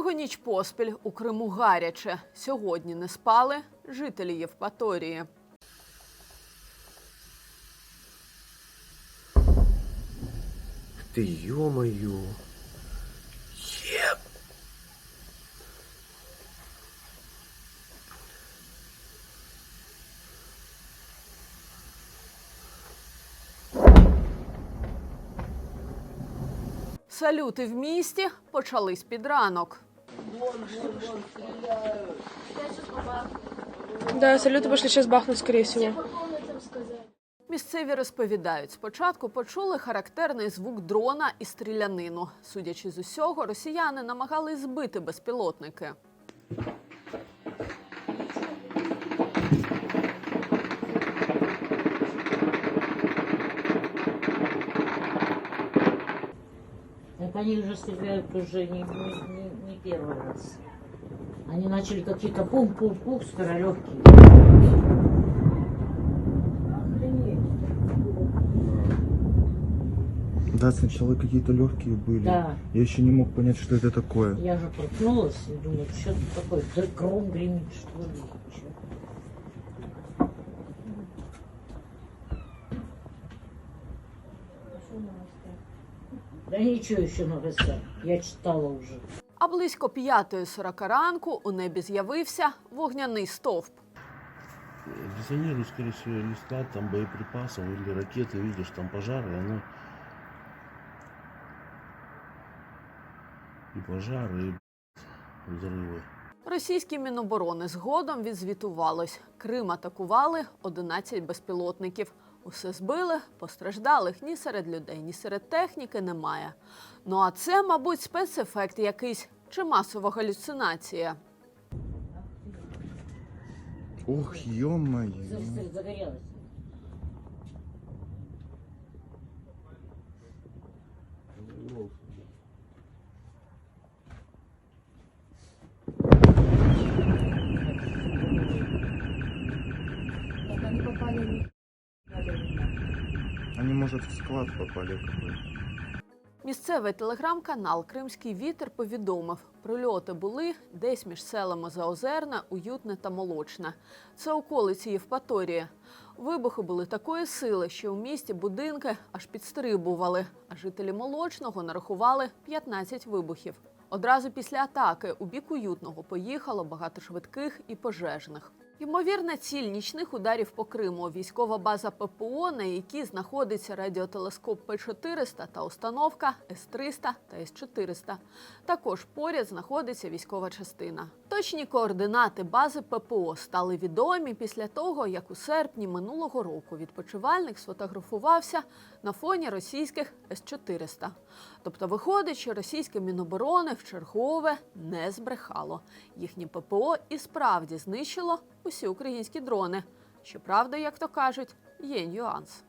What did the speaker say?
Другу ніч поспіль у Криму гаряче. Сьогодні не спали жителі Євпаторії. Ты ё-моё. Еп. Салюти в місті почались під ранок. Да, салюты пошли сейчас бахнуть, скорее всего. Місцеві розповідають, спочатку почули характерний звук дрона і стрілянину. Судячи з усього, росіяни намагались збити безпілотники. Они уже стреляют уже не, не первый раз. Они начали какие-то пум-пум-пум скоролевки. Да, сначала какие-то легкие были. Да. Я еще не мог понять, что это такое. Я же проснулась и думаю, что тут такое, да гром гремит, что ли. Да ничего еще новостях, я читала уже. А близько 5.40 ранку у небі з'явився вогняний стовп. Резонирует, скорее всего, или склад там боеприпасов, или ракеты, видишь, там пожары, и оно... И пожары, и взрывы. Російські міноборони згодом відзвітувалось. Крим атакували 11 безпілотників. Усе збили, постраждалих ні серед людей, ні серед техніки немає. Ну а це, мабуть, спецефект якийсь чи масова галюцинація. Ох, Загорелась. Они, может, в склад попали какой Місцевий телеграм-канал Кримський вітер повідомив, прильоти були десь між селами Заозерне, Уютне та Молочне. Це околиці Євпаторії. Вибухи були такої сили, що у місті будинки аж підстрибували, а жителі молочного нарахували 15 вибухів. Одразу після атаки у бік уютного поїхало багато швидких і пожежних. Ймовірна ціль нічних ударів по Криму військова база ППО, на якій знаходиться радіотелескоп П-400 та установка С-300 та С-400. Також поряд знаходиться військова частина. Точні координати бази ППО стали відомі після того, як у серпні минулого року відпочивальник сфотографувався на фоні російських С-400. Тобто виходить, що російське міноборони в чергове не збрехало. Їхнє ППО і справді знищило усі українські дрони. Щоправда, як то кажуть, є нюанс.